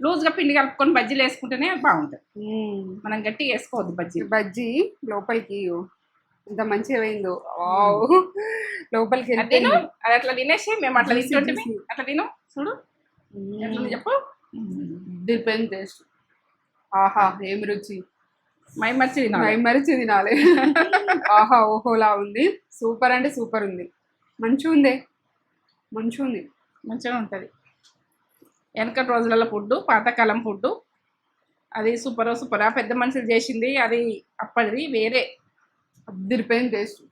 లూజ్గా పిండి కలుపుకొని బజ్జీలు వేసుకుంటేనే బాగుంటుంది. మనం గట్టిగా వేసుకోవద్దు బజ్జీ. బజ్జీ లోపలికి ఎంత మంచిగా పోయిందో. లోపలికి తిను. అది అట్లా తినేసి మేము అట్లా తింటుంటే జ్యూసీ. అట్లా తిను. చూడు. ఎట్లా చెప్పు. దిరిపోయింది టేస్ట్. ఆహా ఏం రుచి? మై మర్చి మై మరిచి తినాలి. ఆహా ఓహోలా ఉంది. సూపర్ అంటే సూపర్ ఉంది. మంచిగా ఉంది మంచిగా ఉంది మంచిగా ఉంటుంది. వెనకటి రోజులలో ఫుడ్ పాతకాలం ఫుడ్ అది సూపర్ సూపర్. పెద్ద మనుషులు చేసింది అది అప్పటిది వేరే. అద్దరిపోయింది టేస్ట్.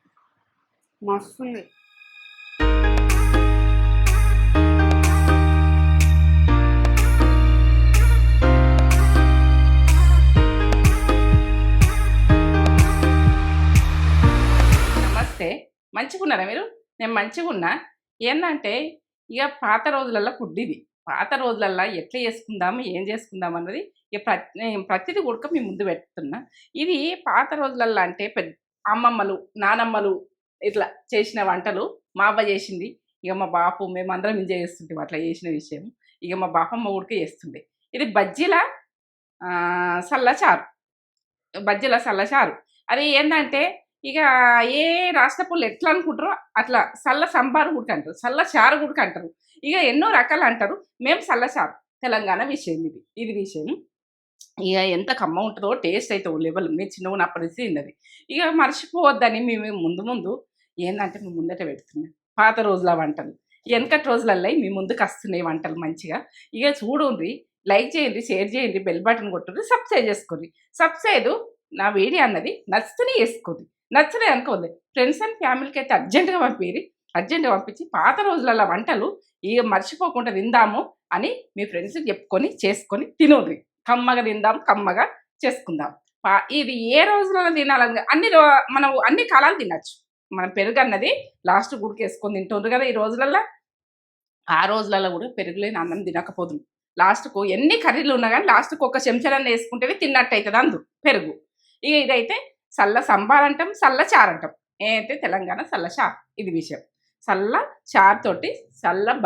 మస్తు ఉంది నమస్తే. మంచిగున్నారా మీరు? నేను మంచిగా ఉన్నా ఏంటంటే ఇక పాత రోజులలో ఫుడ్ ఇది పాత రోజులల్లో ఎట్లా చేసుకుందాము ఏం చేసుకుందాం అన్నది ఇక ప్రతిదీ కూడా మీ ముందు పెడుతున్నా. ఇది పాత రోజులల్లో అంటే పెద్ద అమ్మమ్మలు నానమ్మలు ఇట్లా చేసిన వంటలు మా అవ్వ చేసింది. ఇక మా బాపు మేమందరం ఎంజాయ్ చేస్తుంటాం అట్లా చేసిన విషయం. ఇక మా బాపమ్మ ఉడక చేస్తుండే. ఇది బజ్జీల సల్లచారు. బజ్జీల సల్లచారు. అది ఏంటంటే ఇక ఏ రాష్ట్ర పుల్లు ఎట్లా అనుకుంటారో అట్లా సల్ల సంబారు గుడికి అంటారు సల్ల చారు గుడికి అంటారు. ఇక ఎన్నో రకాలు అంటారు. మేము సల్ల చారు. తెలంగాణ విషయం ఇది. ఇది విషయం. ఇక ఎంత కమ్మ ఉంటుందో టేస్ట్ అయితే ఓ లెవెల్. నేను చిన్న ఉన్నప్పటి తిన్నది. ఇక మర్చిపోవద్దని మేము ముందు ముందు ఏంటంటే మేము ముందట పెడుతున్నాం. పాత రోజుల వంటలు. వెనకటి రోజులల్లో మీ ముందుకు వస్తున్నాయి వంటలు మంచిగా. ఇక చూడండి లైక్ చేయండి షేర్ చేయండి బెల్ బటన్ కొట్టండి సబ్స్క్రైబ్ చేసుకోండి. సబ్స్క్రైబ్ నా వీడియో అన్నది నచ్చుతూనే వేసుకోండి నచ్చలేదు అనుకోండి ఫ్రెండ్స్ అండ్ ఫ్యామిలీకి అయితే అర్జెంటుగా పంపిరి. అర్జెంటుగా పంపించి పాత రోజులలో వంటలు ఇక మర్చిపోకుండా తిందాము అని మీ ఫ్రెండ్స్కి చెప్పుకొని చేసుకొని తినోది కమ్మగా తిందాం కమ్మగా చేసుకుందాం. ఇది ఏ రోజులలో తినాలని అన్ని రో- మనం అన్ని కాలాలు తినచ్చు. మనం పెరుగు అన్నది లాస్ట్ గుడికి వేసుకొని తింటుండ్రు కదా ఈ రోజులలో ఆ రోజులలో కూడా పెరుగులేని అన్నం తినకపోదును లాస్ట్కు ఎన్ని కర్రీలు ఉన్నా కానీ లాస్ట్కు ఒక చెంచాలన్న వేసుకుంటేనే తిన్నట్టు అవుతుంది అందు పెరుగు. ఇక ఇదైతే చల్ల సంబార్ అంటాం సల్ల చారు అంటాం ఏదైతే తెలంగాణ చల్ల చార్ ఇది విషయం. చల్ల చారు తోటి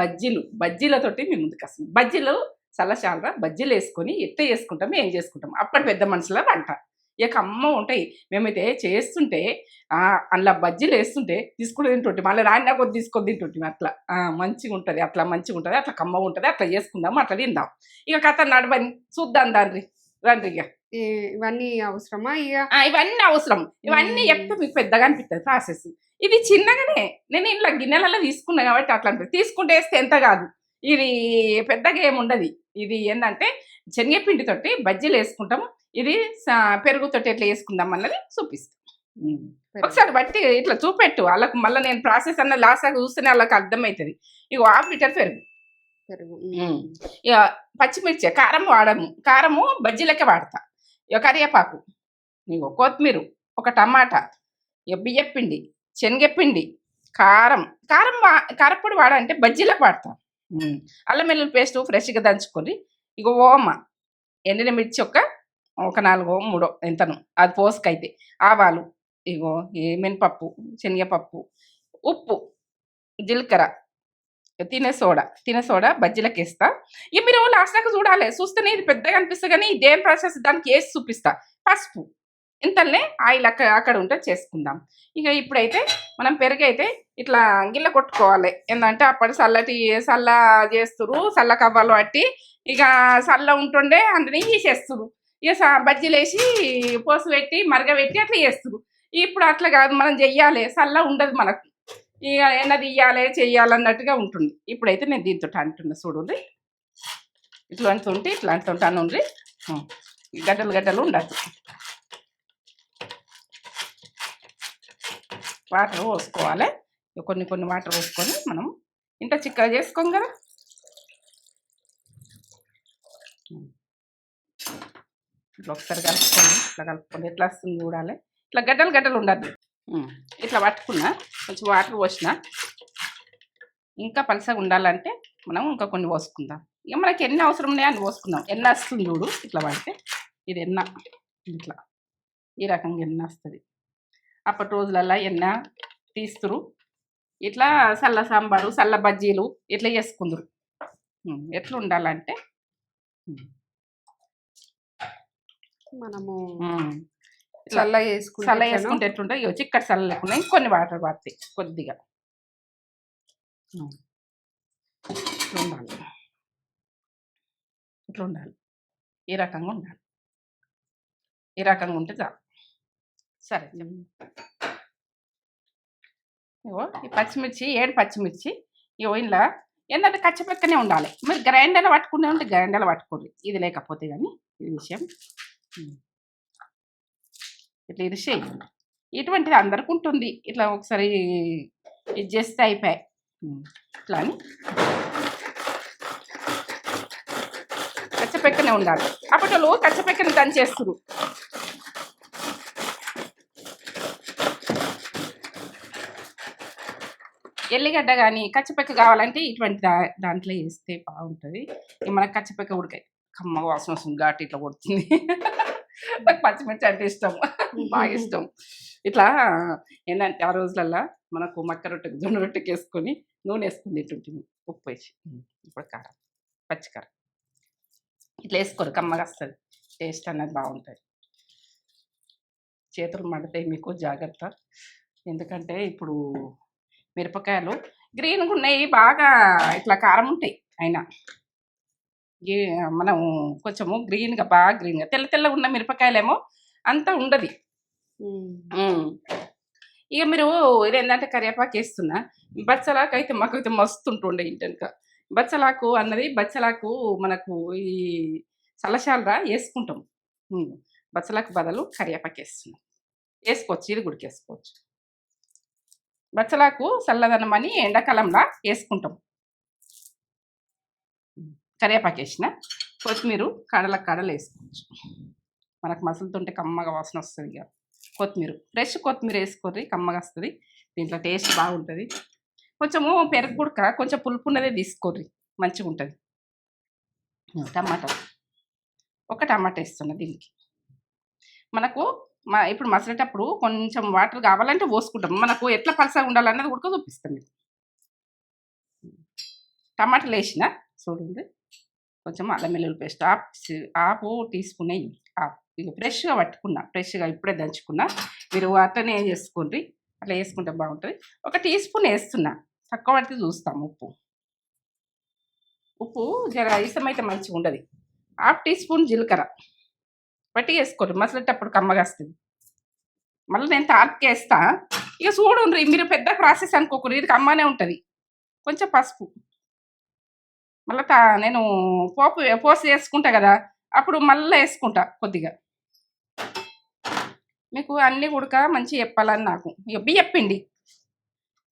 బజ్జీలు బజ్జీలతోటి మేము ముందుకు వస్తాం బజ్జీలు చల్ల చారుగా బజ్జీలు వేసుకొని ఎట్ట చేసుకుంటాం ఏం చేసుకుంటాం? అప్పటి పెద్ద మనుషుల వంట. ఇక అమ్మ ఉంటాయి మేమైతే చేస్తుంటే అందులో బజ్జీలు వేస్తుంటే తీసుకుని తింటుంటే మళ్ళీ రాయినా కొద్ది తీసుకొని తింటుంటే అట్లా. మంచిగా ఉంటుంది అట్లా మంచిగా ఉంటుంది అట్లా కమ్మ ఉంటుంది అట్లా చేసుకుందాం అట్లా తిందాం. ఇక కథ నడవని చూద్దాం దాన్ని. రండి ఇక. ఇవన్నీ అవసరమా? ఇక ఇవన్నీ అవసరం. ఇవన్నీ. చెప్తే మీకు పెద్దగా అనిపిస్తుంది ప్రాసెస్. ఇది చిన్నగానే నేను ఇంట్లో గిన్నెలలో తీసుకున్నా కాబట్టి అట్లా అనిపిస్తుంది తీసుకుంటే వేస్తే ఎంత కాదు. ఇది పెద్దగా ఏముండదు ఇది ఏంటంటే శనగపిండితోటి బజ్జీలు వేసుకుంటాము. ఇది పెరుగుతోటి ఎట్లా వేసుకుందాం అన్నది చూపిస్తాం. ఒకసారి బట్టి ఇట్లా చూపెట్టు. వాళ్ళకు మళ్ళీ నేను ప్రాసెస్ అన్న లాస్ట్ దాకా చూస్తేనే వాళ్ళకి అర్థమవుతుంది ఇక హాఫ్ లీటర్ పెరుగు. పెరుగు. ఇక పచ్చిమిర్చి కారం వాడము. కారము బజ్జీలకే వాడతా. కరివేపాకు నీకు కొత్తిమీర ఒక టమాటా ఇక బియ్యపిండి శనగపిండి కారం. కారం వా కారపొడి వాడాలంటే బజ్జీలకు వాడతాం. అల్లం వెల్లుల్లి పేస్ట్ ఫ్రెష్గా దంచుకొని ఇక ఓమ ఎండిన మిర్చి ఒక ఒక నాలుగో మూడో ఎంతను అది పోసుకైతే ఆవాలు ఇగో ఈ మినపప్పు శనగపప్పు ఉప్పు జీలకర్ర తినే సోడా తినే సోడా బజ్జీలకు వేస్తా ఇక మీరు లాస్ట్ దాకా చూడాలి. చూస్తేనే ఇది పెద్దగా అనిపిస్తుంది కానీ ఇదేం ప్రాసెస్ దానికి వేసి చూపిస్తా. పసుపు. ఇంతలనే ఆయిల్ అక్కడ అక్కడ ఉంటే చేసుకుందాం. ఇక ఇప్పుడైతే మనం పెరిగైతే ఇట్లా గిల్ల కొట్టుకోవాలి. ఏంటంటే అప్పటి చల్లటి చల్ల చేస్తురు చల్ల కవ్వాలు పట్టి ఇక చల్ల ఉంటుండే అందుని తీసేస్తురు ఇక బజ్జీలేసి బజ్జీలు వేసి పోసు పెట్టి మరగబెట్టి అట్లా చేస్తురు ఇప్పుడు అట్లా కాదు మనం చెయ్యాలి. చల్ల ఉండదు మనకు. ఇక ఏమన్నా తీయాలి చెయ్యాలన్నట్టుగా ఉంటుంది. ఇప్పుడైతే నేను దీంతో అంటున్నా. చూడండి. ఇట్లాంటి ఉంటే ఇట్లాంటి ఉంటాను ఉండ్రి. గడ్డలు గడ్డలు ఉండదు వాటర్ పోసుకోవాలి. కొన్ని కొన్ని వాటర్ పోసుకొని మనం ఇంత చిక్కగా చేసుకోం కదా. ఇట్లా ఒకసారి కలుపుకొని ఇట్లా కలుపుకొని ఎట్లా వస్తుంది చూడాలి. ఇట్లా గడ్డలు గడ్డలు ఉండద్దు ఇట్లా పట్టుకున్నా కొంచెం వాటర్ పోసిన ఇంకా పలసగా ఉండాలంటే మనం ఇంకా కొన్ని పోసుకుందాం. ఇక మనకి ఎన్ని అవసరం ఉన్నాయో అన్ని పోసుకుందాం. ఎన్న వస్తుంది చూడు ఇట్లా పడితే ఇది ఎన్న ఇట్లా. ఈ రకంగా ఎన్న వస్తుంది. అప్పటి రోజులల్లో ఎన్న తీస్తురు ఇట్లా సల్ల సాంబారు సల్ల బజ్జీలు ఇట్లా చేసుకుందరు. ఎట్లా ఉండాలంటే మనము. చల్ల వేసుకుంటే చల్ల. వేసుకుంటే ఎట్లుంటే ఇక చిక్కటి చల్ల లేకుండా ఇంకొన్ని వాటర్ పడతాయి కొద్దిగా. ఉండాలి ఇట్లా ఉండాలి ఈ రకంగా ఉండాలి. ఈ రకంగా ఉంటే చాలు. సరే. ఇగో ఈ పచ్చిమిర్చి ఏడు పచ్చిమిర్చి ఇగో ఇలా ఏంటంటే కచ్చపెక్కనే ఉండాలి. మీరు గ్రైండర్లో పట్టుకునే ఉంటే గ్రైండర్లో పట్టుకోండి. ఇది లేకపోతే కానీ ఇది విషయం. ఇట్లా ఇరిసేయి ఇటువంటిది అందరికి ఉంటుంది. ఇట్లా ఒకసారి ఇది చేస్తే అయిపోయాయి. ఇట్లా అని. కచ్చపెక్కనే ఉండాలి. అప్పట్లో కచ్చపెక్కని దంచేస్తారు ఎల్లిగడ్డ కానీ కచ్చపెక్క కావాలంటే ఇటువంటి దా దాంట్లో వేస్తే బాగుంటుంది. మన మనకు కచ్చపెక్క ఉడకాయి. కమ్మ వాసన వస్తుంది ఘాటు ఇట్లా కొడుతుంది. నాకు పచ్చిమిర్చి అంటే ఇష్టం. బాగా ఇష్టం. ఇట్లా ఏంటంటే ఆ రోజులల్లా మనకు మక్క రొట్టెకి జొన్న రొట్టెకి వేసుకొని నూనె వేసుకుని తింటుంటుంది ఉప్పు వేసి. ఇప్పుడు కారం. పచ్చికారం ఇట్లా వేసుకోరు కమ్మగా వస్తుంది టేస్ట్ అన్నది బాగుంటుంది. చేతులు మండుతాయి మీకు జాగ్రత్త. ఎందుకంటే ఇప్పుడు మిరపకాయలు గ్రీన్గా ఉన్నాయి బాగా ఇట్లా కారం ఉంటాయి అయినా మనం కొంచెము గ్రీన్గా బాగా గ్రీన్గా తెల్ల తెల్లగా ఉన్న మిరపకాయలేమో అంత ఉండదు. ఇక మీరు ఇది ఏంటంటే కరివేపాకు వేస్తున్నా బచ్చలాకు అయితే మాకు అయితే మస్తు ఉంటుండే ఇంటెనక. బచ్చలాకు అన్నది బచ్చలాకు మనకు ఈ సలశాలరా వేసుకుంటాం బచ్చలాకు బదులు కరివేపాకు వేస్తున్నాం వేసుకోవచ్చు ఇది గుడికి వేసుకోవచ్చు బచ్చలాకు చల్లదనం అని ఎండాకాలంలో వేసుకుంటాం కరివేపాకు వేసిన కొత్తిమీర కడల కడలు వేసుకోవచ్చు మనకు మసలుతుంటే కమ్మగా వాసన వస్తుంది ఇక. కొత్తిమీర ఫ్రెష్ కొత్తిమీర వేసుకోర్రి కమ్మగా వస్తుంది. దీంట్లో టేస్ట్ బాగుంటుంది. కొంచెము పెరుగు గుడక కొంచెం పులుపు ఉన్నదే తీసుకోర్రి. మంచిగా ఉంటుంది. టమాటా. ఒక టమాటా వేస్తున్నా దీనికి. మనకు మా ఇప్పుడు మసలేటప్పుడు కొంచెం వాటర్ కావాలంటే పోసుకుంటాం. మనకు ఎట్లా పలసగా ఉండాలన్నది కూడా చూపిస్తాం మీకు టమాటాలు వేసిన చూడండి. కొంచెం అల్లం వెల్లుల్లి పేస్ట్ ఆఫ్ ఆపు టీ స్పూన్ వేయి ఆఫ్ ఇక ఫ్రెష్గా పట్టుకున్నా ఫ్రెష్గా ఇప్పుడే దంచుకున్నా. మీరు అట్లనే చేసుకోండి? అట్లా వేసుకుంటే బాగుంటుంది. ఒక టీ స్పూన్ వేస్తున్నా. తక్కువ పడితే చూస్తాం ఉప్పు. ఉప్పు జర ఇష్టమైతే మంచిగా ఉండదు. హాఫ్ టీ స్పూన్ జీలకర్ర. పట్టి వేసుకోండి మసలేటప్పుడు కమ్మగా వస్తుంది. మళ్ళీ నేను తార్కి ఇక చూడండి మీరు పెద్ద ప్రాసెస్ అనుకోకూడదు ఇది కమ్మనే ఉంటుంది. కొంచెం పసుపు. మళ్ళీ తా నేను పోపు పోసి వేసుకుంటా కదా అప్పుడు మళ్ళీ వేసుకుంటా కొద్దిగా. మీకు అన్నీ ఉడక మంచి చెప్పాలని నాకు. ఇక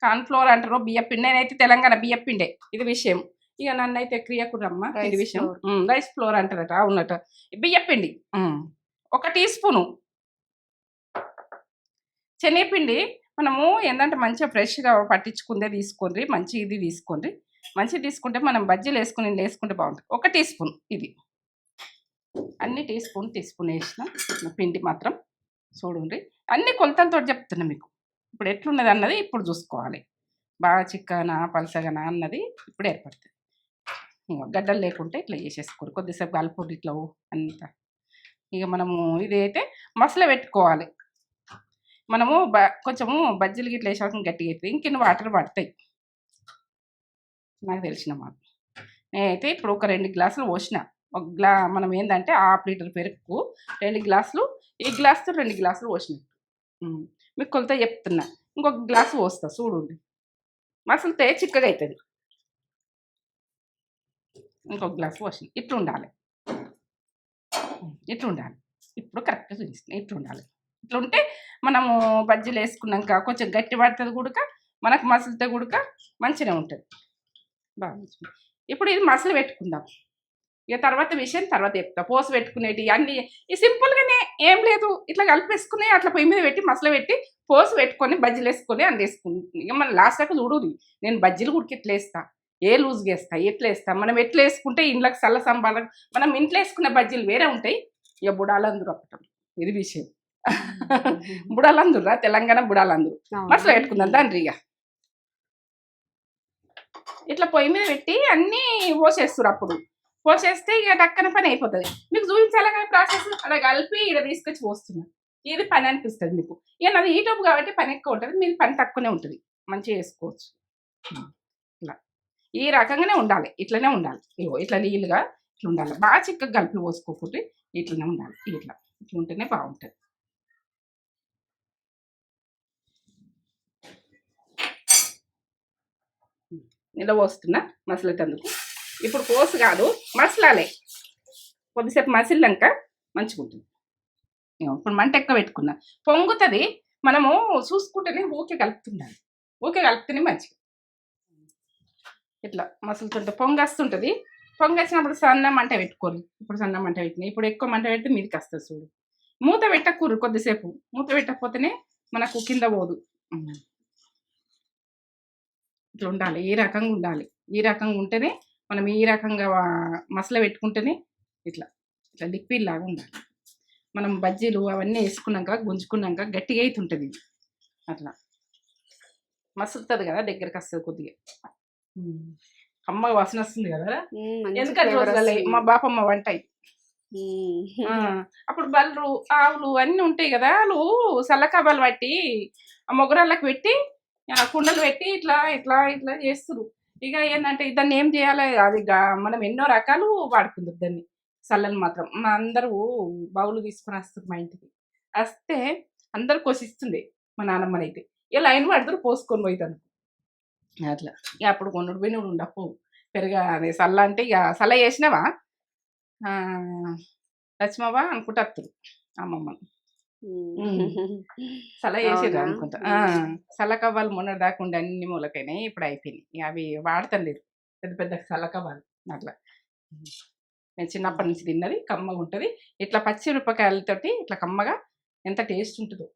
కార్న్ఫ్లోర్ అంటారు. బియ్యపిండి నేనైతే తెలంగాణ బియ్యపిండే ఇది విషయం. ఇక నన్ను అయితే క్రియకురమ్మ ఇది విషయం. రైస్ ఫ్లోర్ అంటారట అవునట. బియ్యపిండి ఉమ్, ఒక టీ స్పూను. శనగపిండి మనము ఏంటంటే మంచిగా ఫ్రెష్గా పట్టించుకుందే తీసుకోండి మంచి ఇది తీసుకోండి. మంచిగా తీసుకుంటే మనం బజ్జీలు వేసుకుని వేసుకుంటే బాగుంటుంది. ఒక టీ స్పూన్ ఇది. అన్ని టీ స్పూన్ టీ స్పూన్ వేసిన పిండి మాత్రం. చూడండి. అన్ని కొలతలతో చెప్తున్నా మీకు. ఇప్పుడు ఎట్లున్నది అన్నది ఇప్పుడు చూసుకోవాలి. బాగా చిక్కనా పలసగనా అన్నది ఇప్పుడు ఏర్పడుతుంది. ఇంకా గడ్డలు లేకుంటే ఇట్లా చేసేసుకోరు. కొద్దిసేపు కలుపుడు ఇట్లా అంతా. ఇక మనము ఇది అయితే మసల పెట్టుకోవాలి. మనము బ కొంచెము బజ్జీలు గిట్ల వేసాక గట్టిగా అవుతుంది ఇంకెన్ని వాటర్ పడతాయి. నాకు తెలిసిన మాట నేనైతే ఇప్పుడు ఒక రెండు గ్లాసులు పోసిన. ఒక గ్లా మనం ఏంటంటే హాఫ్ లీటర్ పెరుగు రెండు గ్లాసులు ఈ గ్లాస్తో రెండు గ్లాసులు పోసినట్టు మీకు కొలత చెప్తున్నా. ఇంకొక గ్లాసు పోస్తా చూడండి. మసలితే చిక్కగా అవుతుంది ఇంకొక గ్లాస్ పోసిన ఇట్లా ఉండాలి. ఇట్లు ఉండాలి. ఇప్పుడు కరెక్ట్గా చూపిస్తున్నాయి ఇట్లా ఉండాలి. మనము బజ్జీలు వేసుకున్నాక కొంచెం గట్టి పడుతుంది కూడక మనకు మసలితే కూడక మంచిగా ఉంటుంది. బాగా ఇప్పుడు ఇది మసలు పెట్టుకుందాం. ఇక తర్వాత విషయం తర్వాత చెప్తా. పోసి పెట్టుకునేటి అన్ని ఈ సింపుల్గానే ఏం లేదు. ఇట్లా కలిపేసుకుని అట్లా పొయ్యి మీద పెట్టి మసలు పెట్టి పోసు పెట్టుకొని బజ్జీలు వేసుకొని అన్ని వేసుకుంటుంది ఇక మన లాస్ట్ దాకా చూడదు నేను బజ్జీలు కూడా ఇట్లా వేస్తా. ఏ లూజ్గా వేస్తా? ఎట్లా వేస్తా? మనం ఎట్లా వేసుకుంటే ఇంట్లోకి చల్ల సంబాల మనం ఇంట్లో వేసుకునే బజ్జీలు వేరే ఉంటాయి. ఇక బుడాలందరూ ఒకటి ఇది విషయం. బుడాలందురా తెలంగాణ బుడాలందరూ. మసలు పెట్టుకుందాం దాన్ని ఇక. ఇట్లా పొయ్యి మీద పెట్టి అన్నీ పోసేస్తారు అప్పుడు. పోసేస్తే ఇక టక్కన పని అయిపోతుంది. మీకు చూపించాలి కానీ ప్రాసెస్ అలా కలిపి ఇక్కడ తీసుకొచ్చి పోస్తున్నా. ఇది పని అనిపిస్తుంది మీకు. ఇక నాది యూట్యూబ్ కాబట్టి పని ఎక్కువ ఉంటుంది. మీది పని తక్కువనే ఉంటుంది. మంచిగా చేసుకోవచ్చు. ఇలా. ఈ రకంగానే ఉండాలి. ఇట్లనే ఉండాలి. ఇగో ఇట్లా నీళ్ళుగా ఇట్లా ఉండాలి. బాగా చిక్కగా కలిపి పోసుకోకపోతే ఇట్లనే ఉండాలి. ఇట్లా. ఇట్లా ఉంటేనే బాగుంటుంది. నిల పోస్తున్నా. మసలేటందుకు ఇప్పుడు కోసు కాదు మసలాలే. కొద్దిసేపు మసిలినాక మంచిగా ఉంటుంది ఇప్పుడు మంట ఎక్కువ పెట్టుకున్నా. పొంగుతుంది మనము చూసుకుంటేనే ఊకే కలుపుతుండాలి. ఊకే కలిపితేనే మంచిగా ఇట్లా మసులుతుంటే పొంగస్తుంటుంది. పొంగచ్చినప్పుడు సన్న మంట పెట్టుకోరు ఇప్పుడు సన్న మంట పెట్టిన ఇప్పుడు ఎక్కువ మంట పెడితే మీదకి వస్తుంది చూడు. మూత పెట్టకూరు కొద్దిసేపు. మూత పెట్టకపోతేనే మనకు కింద పోదు. ఇట్లా ఉండాలి. ఈ రకంగా ఉండాలి. ఈ రకంగా ఉంటేనే మనం ఈ రకంగా మసల పెట్టుకుంటేనే ఇట్లా ఇట్లా లిక్విడ్ లాగా ఉండాలి. మనం బజ్జీలు అవన్నీ వేసుకున్నాక గుంజుకున్నాక గట్టిగా అవుతుంటుంది అట్లా. మసులుతుంది కదా దగ్గరికి వస్తుంది కొద్దిగా. అమ్మ వాసన వస్తుంది కదా. ఎందుకంటే రోజులలో. మా బాపమ్మ వంట అప్పుడు బర్రెలు ఆవులు అన్నీ ఉంటాయి కదా. వాళ్ళు సల్లకబాలు పట్టి ఆ మొగరాళ్ళకి పెట్టి ఆ కుండలు పెట్టి ఇట్లా ఇట్లా ఇట్లా చేస్తారు ఇక ఏంటంటే దాన్ని ఏం చేయాలి అది మనం ఎన్నో రకాలు వాడుకుందాం దాన్ని చల్లని మాత్రం. మా అందరూ బౌలు తీసుకొని వస్తారు మా ఇంటికి. వస్తే అందరు కోసిస్తుండే మా నాన్నమ్మనైతే ఇక లైన్ పడతారు పోసుకొని పోయితాను అట్లా. ఇక అప్పుడు కొనుడు పోయినప్పుడు ఉండపు పెరుగా అదే సల్ల అంటే ఇక సల్ల చేసినావా? లక్ష్మవా అనుకుంటారు అమ్మమ్మని వస్తారు అమ్మమ్మ మ్మ్. సల చేసేది? అనుకుంటా. ఆ, సల్ల కవ్వాలు మొన్న దాకా ఉండే అన్ని మూలకైనాయి ఇప్పుడు అయిపోయినాయి. అవి వాడతలేరు పెద్ద పెద్ద సల్ల కవ్వాలు అట్లా. నేను చిన్నప్పటి నుంచి తిన్నది కమ్మగా ఉంటుంది. ఇట్లా పచ్చి మిరపకాయలతోటి ఇట్లా కమ్మగా ఎంత టేస్ట్ ఉంటుందో.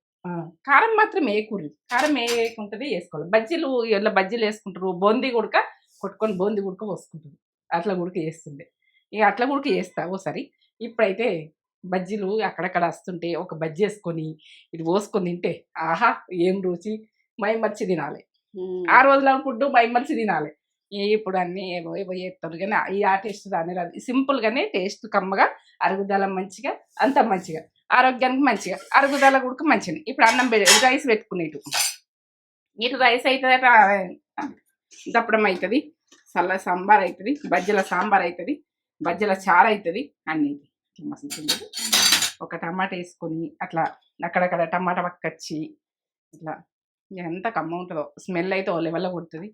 కారం మాత్రం వేయకూడదు కారం వేయకుంటుంది వేసుకోవాలి. బజ్జీలు ఇలా బజ్జీలు వేసుకుంటారు? బూందీ గుడక కొట్టుకొని బూందీ గుడక పోసుకుంటారు. అట్లా గుడక వేస్తుండే ఇక అట్లా గుడక వేస్తా ఓసారి. ఇప్పుడైతే బజ్జీలు అక్కడక్కడ వస్తుంటే ఒక బజ్జీ వేసుకొని ఇది పోసుకొని తింటే ఆహా! ఏం రుచి? మైమర్చి తినాలి. మ్మ్. ఆ రోజుల ఫుడ్ మైమర్చి తినాలి. ఈ ఇప్పుడు అన్నీ ఏవో ఏవో చేస్తారు కానీ ఈ ఆ టేస్ట్ రాని రాదు. సింపుల్గానే టేస్ట్ కమ్మగా అరుగుదల మంచిగా అంత మంచిగా ఆరోగ్యానికి మంచిగా అరుగుదల కూడా మంచిగా ఇప్పుడు అన్నం రైస్ పెట్టుకునేటు. ఇటు రైస్ అవుతుంది దప్పడం అవుతుంది చల్ల సాంబార్ అవుతుంది బజ్జీల సాంబార్ అవుతుంది బజ్జీల చారు అవుతుంది అన్నీ ఇట్లా ఒక టమాటా వేసుకొని అట్లా అక్కడక్కడ టమాటా పక్కచ్చి ఇట్లా ఎంత కమ్మ ఉంటుందో స్మెల్ అయితే ఓ లెవెల్లో కొడుతుంది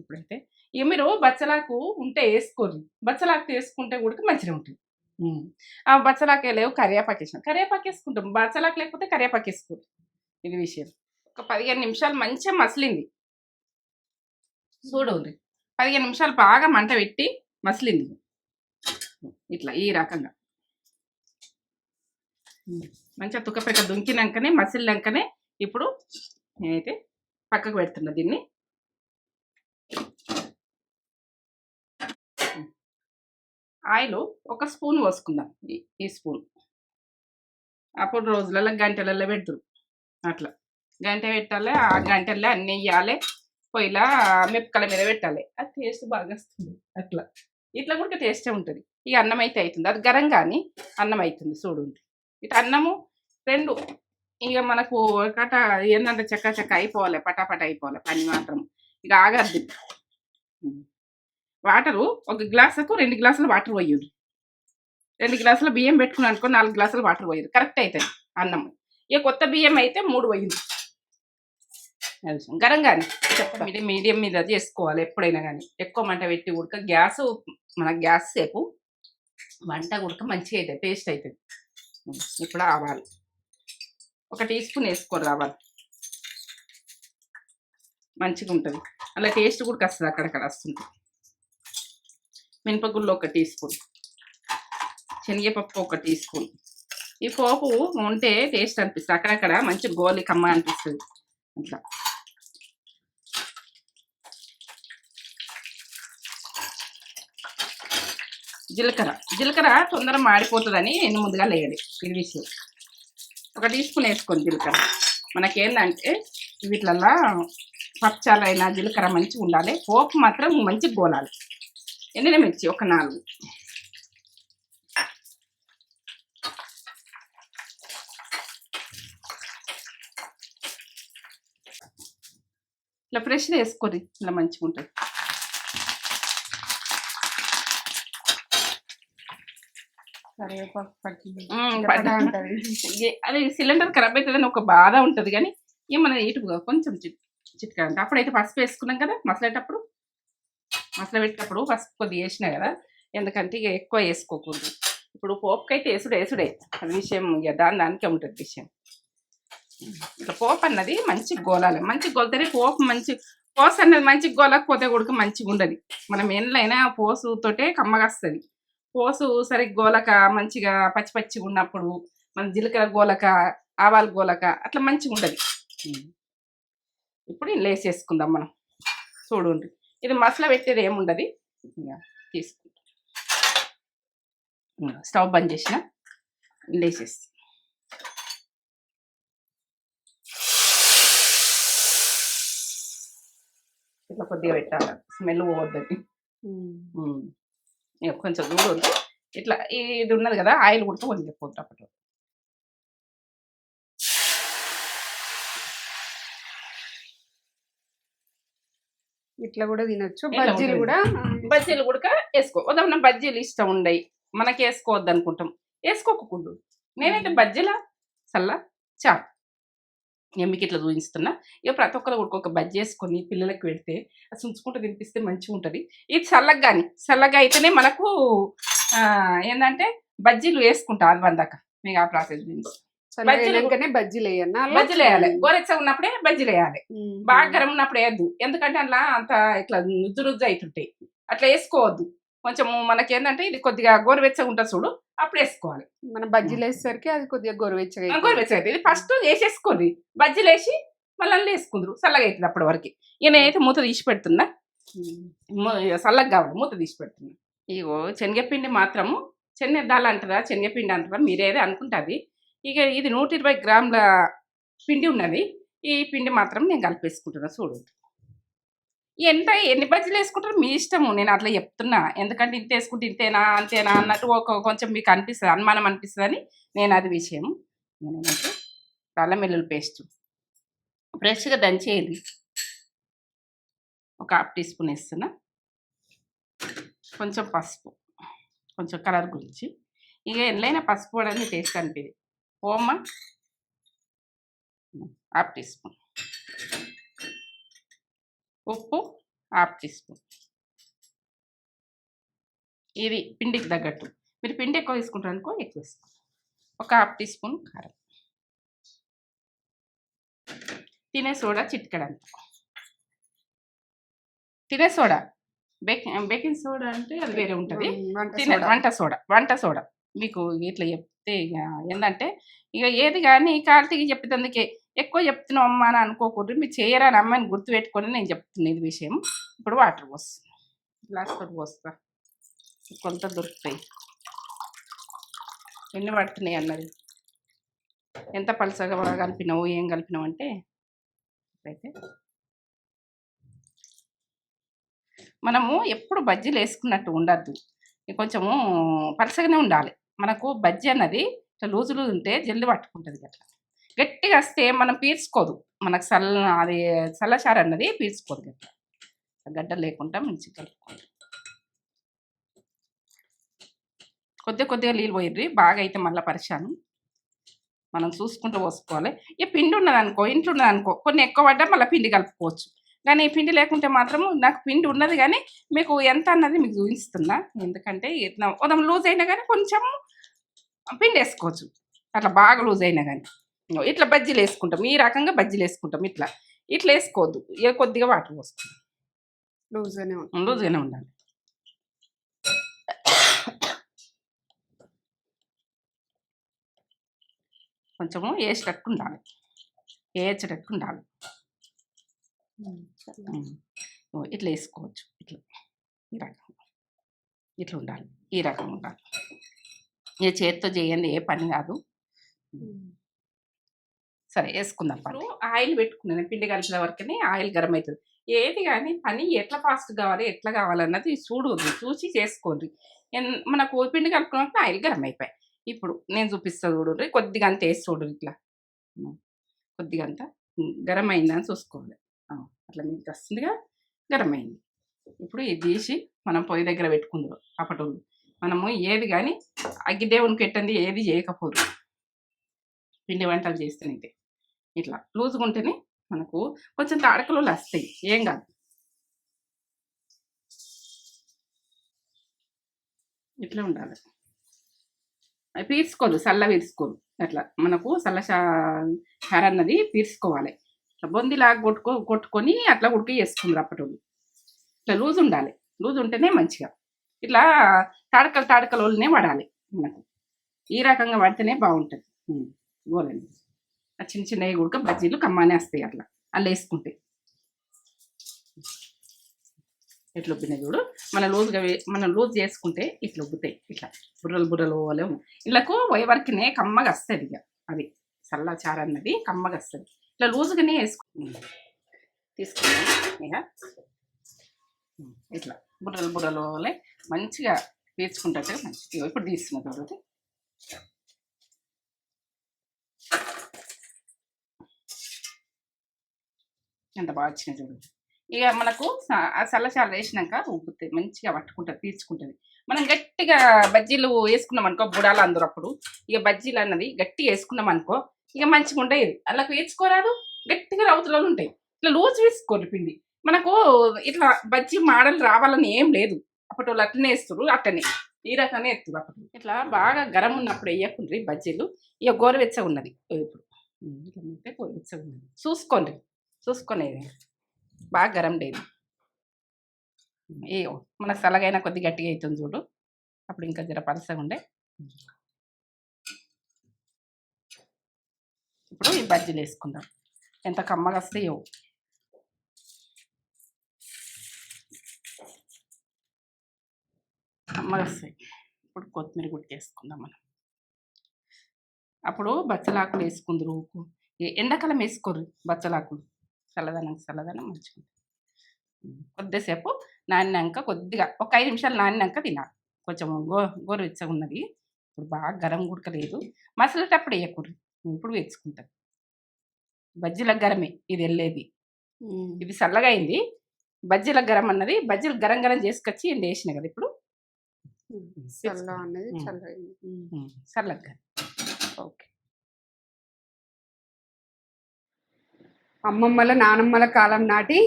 ఇప్పుడైతే. ఇక మీరు బచ్చలాకు ఉంటే వేసుకోరు బచ్చలాకు వేసుకుంటే కూడా మంచిగా ఉంటుంది. ఆ బచ్చలాకే లేవు కరివేపాకు వేసినాం. కరివేపాకు వేసుకుంటాం. బచ్చలాకు లేకపోతే కరివేపాకు వేసుకోరు ఇది విషయం. ఒక పదిహేను నిమిషాలు మంచిగా మసిలింది. చూడండి. పదిహేను నిమిషాలు బాగా మంట పెట్టి మసిలింది. ఇట్లా ఈ రకంగా. మంచిగా తుక్కపెక్క దుంకినాకనే మసిలినాకనే ఇప్పుడు నేనైతే పక్కకు పెడుతున్నా దీన్ని. ఆయిల్ ఒక స్పూన్ పోసుకుందాం ఈ- ఈ స్పూన్. అప్పుడు రోజులలో గంటలలో పెడతారు అట్లా. గంట పెట్టాలి ఆ గంటల్లో అన్నీ వేయాలి పొయ్యిలా మిప్పకల మీద పెట్టాలి. అది టేస్ట్ బాగా వస్తుంది అట్లా. ఇట్లా కూడా టేస్టే ఉంటుంది. ఇక అన్నం అయితే అవుతుంది అది గరం కానీ అన్నం అవుతుంది చూడండి ఇట్లా అన్నము రెండు. ఇక మనకు కట ఏంటంటే చక్క చక్క అయిపోవాలి పటాపట అయిపోవాలి పని మాత్రం. ఇక ఆగద్దు. వాటరు ఒక గ్లాసుకు రెండు గ్లాసులు వాటర్ పోయండి రెండు గ్లాసుల బియ్యం పెట్టుకుని అనుకో నాలుగు గ్లాసులు వాటర్ పోయారు కరెక్ట్ అవుతుంది అన్నం ఇక కొత్త బియ్యం అయితే మూడు పోయింది. గరం కానీ మీడియం మీడియం మీద చేసుకోవాలి ఎప్పుడైనా కానీ ఎక్కువ మంట పెట్టి ఉడక గ్యాస్ మన గ్యాస్ సేపు వంట ఉడక మంచిగా అవుతుంది టేస్ట్ అవుతుంది ఇప్పుడు ఆవాలు ఒక టీ స్పూన్ వేసుకోరు రావాలి. మంచిగా ఉంటుంది. అలా టేస్ట్ కూడా వస్తుంది అక్కడక్కడ వస్తుంది. మినపగుళ్ళు ఒక టీ స్పూన్ శనగపప్పు ఒక టీ స్పూన్ ఈ పోపు ఉంటే టేస్ట్ అనిపిస్తుంది. అక్కడక్కడ మంచి గోలి కమ్మ అనిపిస్తుంది. అట్లా. జీలకర్ర. జీలకర్ర తొందరగా మాడిపోతుందని నేను ముందుగా లేయాలి ఇది విషయం ఒక టీ స్పూన్ వేసుకోండి జీలకర్ర. మనకేందంటే వీటిలల్లా పచ్చలైనా జీలకర్ర మంచిగా ఉండాలి. పోపు మాత్రం మంచి గోలాలి. ఎన్నిన మిర్చి ఒక నాలుగు. ఇట్లా ఫ్రెష్గా వేసుకోరు ఇట్లా మంచిగా ఉంటుంది. అది సిలిండర్ ఖరాబ్ అవుతుందని ఒక బాధ ఉంటుంది కానీ ఇక మన ఇటుగా కొంచెం చిట్ చిట్కా అంటే అప్పుడైతే పసుపు వేసుకున్నాం కదా మసలేటప్పుడు మసలు పెట్టేటప్పుడు పసుపు కొద్దిగా వేసినా కదా ఎందుకంటే ఇక ఎక్కువ వేసుకోకూడదు. ఇప్పుడు పోపుకి అయితే వేసుడే వేసుడే. అది విషయం ఇక దాని దానికే ఉంటుంది విషయం. ఇట్లా పోపు అన్నది మంచి గోలాలి. మంచి గోలితేనే పోపు మంచి పోసు అన్నది మంచి గోలకపోతే కూడా మంచిగా ఉండదు. మనం ఎండ్లైనా పోసుతోటే కమ్మగా వస్తుంది పోసు సరిగ్గా గోలక మంచిగా పచ్చి పచ్చిగా ఉన్నప్పుడు మన జీలకర్ర గోలక ఆవాల గోలక అట్లా మంచిగా ఉండదు. ఇప్పుడు ఇలా వేసేసుకుందాం మనం. చూడండి. ఇది మసాలా పెట్టేది ఏముండదు? తీసుకుంటాం. స్టవ్ బంద్ చేసిన. వేసేసి ఇట్లా కొద్దిగా పెట్టాలి. స్మెల్ పోవద్దని. కొంచెం దూరం ఉంది ఇట్లా ఇది ఉన్నది కదా ఆయిల్ కూడా కొంచెం పోతుంది అప్పట్లో. ఇట్లా కూడా తినొచ్చు. బజ్జీలు. కూడా బజ్జీలు కూడా వేసుకో. ఉదాహరణ బజ్జీలు ఇష్టం ఉండయి మనకి వేసుకోవద్దు అనుకుంటాం. వేసుకోకూడదు నేనైతే బజ్జీల చల్ల చా నేను మీకు ఇట్లా చూపిస్తున్నా. ఇక ప్రతి ఒక్కరు కూడా ఒక బజ్జీ వేసుకొని పిల్లలకి పెడితే అది ఉంచుకుంటూ తినిపిస్తే మంచిగా ఉంటుంది. ఇది చల్లగా కానీ చల్లగా అయితేనే మనకు ఆ, ఏంటంటే బజ్జీలు వేసుకుంటా అది వందాక మీకు ఆ ప్రాసెస్ చల్లగా బజ్జీలు అయినాకనే బజ్జీలు అలా? వేయాలి. గోరెచ్చగా ఉన్నప్పుడే బజ్జీలు వేయాలి. బాగా గరం ఉన్నప్పుడు వేయద్దు. ఎందుకంటే అట్లా అంత ఇట్లా నుజ్జు నుజ్జు అవుతుంటాయి. అట్లా వేసుకోవద్దు. కొంచెం మనకి ఏంటంటే ఇది కొద్దిగా గోరువెచ్చగా ఉంటుంది చూడు అప్పుడు వేసుకోవాలి. మన బజ్జీలు వేసేసరికి అది కొద్దిగా గోరువెచ్చగా. గోరువెచ్చగా ఇది ఫస్ట్ వేసేసుకోండి. బజ్జీలు వేసి మళ్ళీ అందులో వేసుకుందరు చల్లగా అవుతుంది అప్పటి వరకు. ఇక నేనైతే మూత తీసి పెడుతున్నా. చల్లగా కావాలి మూత తీసి పెడుతున్నా. ఇగో శనగపిండి మాత్రము శనగదాలు అంటారా శనగపిండి అంటారా మీరేదే అనుకుంటుంది ఇక ఇది నూట ఇరవై గ్రాముల పిండి ఉన్నది. ఈ పిండి మాత్రం నేను కలిపేసుకుంటున్నా చూడు. ఎంత ఎన్ని బజ్జీలు వేసుకుంటారో? మీ ఇష్టము. నేను అట్లా చెప్తున్నా. ఎందుకంటే ఇంత వేసుకుంటే ఇంతేనా అంతేనా అన్నట్టు ఒక కొంచెం మీకు అనిపిస్తుంది అనుమానం అనిపిస్తుంది అని నేను అది విషయం. నేనైతే అల్లం వెల్లుల్లి పేస్ట్. ఫ్రెష్గా దంచేది. ఒక హాఫ్ టీ స్పూన్ వేస్తున్నా. కొంచెం పసుపు. కొంచెం కలర్ గురించి. ఇక ఎట్లయినా పసుపు కూడా టేస్ట్ అనిపిది. ఓమా. Half teaspoon. ఉప్పు హాఫ్ టీ స్పూన్. ఇది పిండికి తగ్గట్టు. మీరు పిండి ఎక్కువ తీసుకుంటారు అనుకో ఎక్కువ ఒక హాఫ్ టీ స్పూన్ కారం. తినే సోడా చిటికెడంత. తినే సోడా? బేకింగ్ బేకింగ్ సోడా అంటే అది వేరే ఉంటుంది. తినే సోడా. వంట సోడా వంట సోడా. మీకు ఇట్లా చెప్తే ఇక ఏంటంటే ఇక ఏది కానీ కార్తీకి చెప్పేందుకే ఎక్కువ చెప్తున్నాం అమ్మా అని అనుకోకూడదు. మీరు చేయరా అని అమ్మాయిని గుర్తు నేను చెప్తున్నా ఇది విషయం. ఇప్పుడు వాటర్ పోస్తాను గ్లాస్ తోటి పోస్తా. కొంత దొరుకుతాయి. ఎన్ని పడుతున్నాయి అన్నది. ఎంత పలసగా బాగా కలిపినావు ఏం కలిపినావు అంటే? అయితే మనము ఎప్పుడు బజ్జీలు వేసుకున్నట్టు ఉండద్దు. కొంచెము పలసగానే ఉండాలి. మనకు బజ్జీ అన్నది ఇట్లా లూజు లూజు ఉంటే జల్ది పట్టుకుంటుంది అట్లా గట్టిగా వస్తే మనం పీల్చుకోదు. మనకు చల్ల అది చల్లచారు అన్నది పీల్చుకోదు గట్ల గడ్డ లేకుండా మంచిగా కలుపుకోండి కొద్దిగా కొద్దిగా నీళ్ళు పోయిర్రి బాగా అయితే మళ్ళీ పరిచాను మనం చూసుకుంటూ పోసుకోవాలి. ఈ పిండి ఉన్నదనుకో ఇంట్లో ఉన్నదనుకో కొన్ని ఎక్కువ పడ్డా మళ్ళీ పిండి కలుపుకోవచ్చు. కానీ ఈ పిండి లేకుంటే మాత్రం నాకు పిండి ఉన్నది కానీ మీకు ఎంత అన్నది మీకు చూపిస్తున్నా. ఎందుకంటే ఇట్లా ఉదయం లూజ్ అయినా కానీ కొంచెం పిండి వేసుకోవచ్చు అట్లా బాగా లూజ్ అయినా కానీ. ఇట్లా బజ్జీలు వేసుకుంటాం. ఈ రకంగా బజ్జీలు వేసుకుంటాం ఇట్లా. ఇట్లా వేసుకోవద్దు. ఇక కొద్దిగా వాటర్ పోసుకుంటాం. లూజ్ గానే ఉంటుంది. లూజ్గానే ఉండాలి. కొంచెము వేసేటట్టు ఉండాలి. వేసేటట్టు ఉండాలి. ఇట్లా వేసుకోవచ్చు. ఇట్లా. ఈ రకం ఇట్లా ఉండాలి. ఈ రకం ఉండాలి. ఇక చేతితో చేయండి ఏ పని కాదు. సరే వేసుకుందాం పని ఆయిల్ పెట్టుకున్నాను పిండి కలిసిన వరకునే ఆయిల్ గరం అవుతుంది ఏది కానీ పని ఎట్లా ఫాస్ట్ కావాలి ఎట్లా కావాలన్నది చూడు చూసి చేసుకోండి. మనకు పిండి కలుపుకున్నప్పుడు ఆయిల్ గరం అయిపోయాయి ఇప్పుడు నేను చూపిస్తా చూడు కొద్దిగా అంత వేసి చూడు ఇట్లా. కొద్దిగా అంత గరం అయిందని చూసుకోవాలి. అట్లా మీకు వస్తుందిగా గరం అయింది ఇప్పుడు ఇది తీసి మనం పొయ్యి దగ్గర పెట్టుకుందాం అప్పటోళ్ళు. మనము ఏది కానీ అగ్గి దేవునికి పెట్టండి ఏది చేయకపోదు. పిండి వంటలు చేస్తేనైతే ఇట్లా లూజ్గా ఉంటేనే మనకు కొంచెం తాడకలు వస్తాయి ఏం కాదు. ఇట్లా ఉండాలి. అవి పీల్చుకోరు చల్ల పీల్చుకోరు అట్లా మనకు చల్ల హెర అన్నది పీర్చుకోవాలి. బొందిలాగా కొట్టుకో కొట్టుకొని అట్లా ఉడికి వేసుకుందరు అప్పటి ఇట్లా లూజ్ ఉండాలి లూజ్ ఉంటేనే మంచిగా. ఇట్లా తాడకలు తాడకలు వాళ్ళనే పడాలి మనకు. ఈ రకంగా పడితేనే బాగుంటుంది. గోలండి ఆ చిన్న చిన్నవి కూడా బజ్జీలు కమ్మానే వస్తాయి అట్లా. అలా వేసుకుంటే. ఎట్లా ఉబ్బినాయి చూడు? మన లోజుగా మనం లోజు చేసుకుంటే ఇట్లా ఉబ్బుతాయి. ఇట్లా బుర్రలు బుర్రలు పోలేము ఇళ్ళకు వరకునే కమ్మగా వస్తుంది ఇక అది. చల్లచారు అన్నది కమ్మగా వస్తుంది. ఇట్లా లూజుగానే వేసుకుంటాం తీసుకున్నాం ఇక. ఇట్లా బుర్రలు బుర్రలు పోలే మంచిగా వేసుకుంటే మంచిగా ఇప్పుడు తీసుకున్న తర్వాత ఎంత బాగా వచ్చినాయి చూడండి. ఇక మనకు స- ఆ వేసినాక ఉబ్బుతాయి మంచిగా పట్టుకుంటుంది తీర్చుకుంటుంది మనం గట్టిగా బజ్జీలు వేసుకున్నాం అనుకో బుడాలు అందరూ అప్పుడు. ఇక బజ్జీలు అన్నది గట్టిగా వేసుకున్నాం అనుకో ఇక మంచిగా ఉంటాయి అలా వేసుకోరాదు గట్టిగా రౌతులలో ఉంటాయి. ఇట్లా లూజ్ వేసుకోరు పిండి. మనకు ఇట్లా బజ్జీ మాడలు రావాలని ఏం లేదు. అప్పటి వాళ్ళు అట్లనే వేస్తారు అట్టనే. ఈ రకంగా ఎత్తురు అప్పుడు. ఇట్లా బాగా గరం ఉన్నప్పుడు వేయకుండ్రి బజ్జీలు. ఇక గోరువెచ్చగా ఉన్నది ఇప్పుడు. ఇట్లా ఉంటే గోరువెచ్చగా ఉన్నది చూసుకోండి. చూసుకునేది. బాగా గరం లేదు. ఏ మనకు సలగైనా కొద్ది గట్టిగా అవుతుంది చూడు. అప్పుడు ఇంకా జర పలసగా ఉండే. ఇప్పుడు ఈ బజ్జీలు వేసుకుందాం. ఎంత కమ్మగా వస్తాయో. కమ్మగా వస్తాయి. ఇప్పుడు కొత్తిమీర గుడ్డ వేసుకుందాం మనం. అప్పుడు బచ్చలాకులు వేసుకుందరు ఎండాకాలం వేసుకోరు బచ్చలాకులు. చల్లదనం చల్లదనం మంచిగా కొద్దిసేపు నానినాక కొద్దిగా ఒక ఐదు నిమిషాలు నానినాక తినాలి. కొంచెం గో గోరువెచ్చగా ఉన్నది ఇప్పుడు బాగా గరం గుడకలేదు మసలేటప్పుడు వేయకూడదు. ఇప్పుడు వేసుకుంటారు బజ్జీల గరమే ఇది వెళ్ళేది. ఇది చల్లగా అయింది. బజ్జీల గరం అన్నది బజ్జీలు గరం గరం చేసుకొచ్చి ఎండ వేసిన కదా ఇప్పుడు. చల్ల అనేది ఉమ్. చల్ల ఉమ్, చల్లగా. ఓకే. అమ్మమ్మల నానమ్మల కాలం నాటి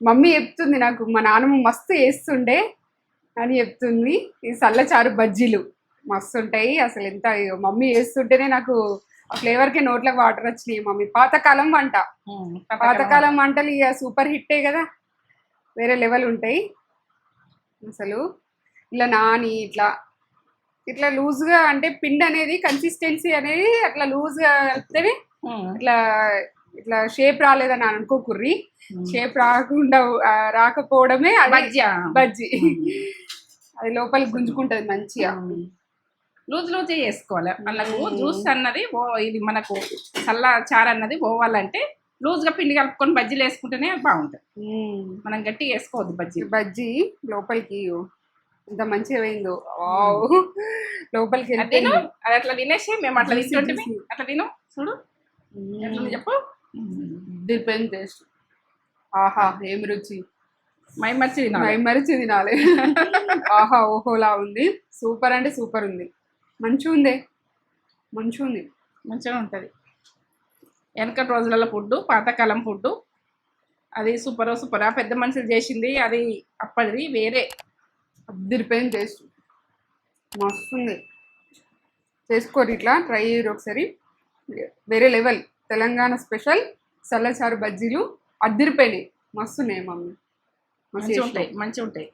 మమ్మీ చెప్తుంది నాకు మా నాన్నమ్మ మస్తు వేస్తుండే అని చెప్తుంది. ఈ చల్లచారు బజ్జీలు మస్తు ఉంటాయి అసలు ఎంత మమ్మీ వేస్తుంటేనే నాకు ఆ ఫ్లేవర్కే నోట్లకు వాటర్ వచ్చినాయి మమ్మీ. పాతకాలం వంట. పాతకాలం వంటలు ఇక సూపర్ హిట్టే కదా. వేరే లెవెల్ ఉంటాయి. అసలు ఇలా నాని ఇట్లా ఇట్లా లూజ్గా అంటే పిండి అనేది కన్సిస్టెన్సీ అనేది అట్లా లూజ్గా కలిపితేనే ఇట్లా ఇట్లా షేప్ రాలేదని అనుకోకుర్రి. ఉమ్. షేప్ రాకుండా ఆ, రాకపోవడమే బజ్జా బజ్జీ. ఉమ్. అది లోపలికి గుంజుకుంటది మంచిగా. లూజ్ లూజ్ చేసుకోవాలి. మనకు. జ్యూస్ అన్నది ఓ ఇది మనకు చల్ల చారు అన్నది పోవాలంటే లూజ్గా పిండి కలుపుకొని బజ్జీలు వేసుకుంటేనే బాగుంటుంది. మనం గట్టిగా వేసుకోవద్దు బజ్జీ. బజ్జీ లోపలికి ఎంత మంచిగా పోయిందో. లోపలికి అది అట్లా తినేసి మేము అట్లా జ్యూసీ. అట్లా తిను. చూడు. ఎట్లుంది చెప్పు. డిపెండ్ టేస్ట్ ఆహా ఏం రుచి? మై మర్చి తినాలి. మై మరిచి తినాలి. ఆహా ఓహోలా ఉంది. సూపర్ అంటే సూపర్ ఉంది. మంచిగా ఉంది. మంచిగా ఉంది. మంచిగా ఉంటుంది. వెనకటి రోజులలో ఫుడ్ పాతకాలం ఫుడ్ అది సూపర్ సూపర్? పెద్ద మనుషులు చేసింది అది అప్పటిది వేరే. అద్దరిపోయిన టేస్ట్ మస్తుంది. చేసుకోరు ఇట్లా ట్రై చేయరు ఒకసారి. వేరే లెవెల్ తెలంగాణ స్పెషల్ చల్లచారు బజ్జీలు అద్దరిపోయినాయి. మస్తున్నాయి మమ్మీ. మంచిగా. ఉంటాయి మంచిగా ఉంటాయి.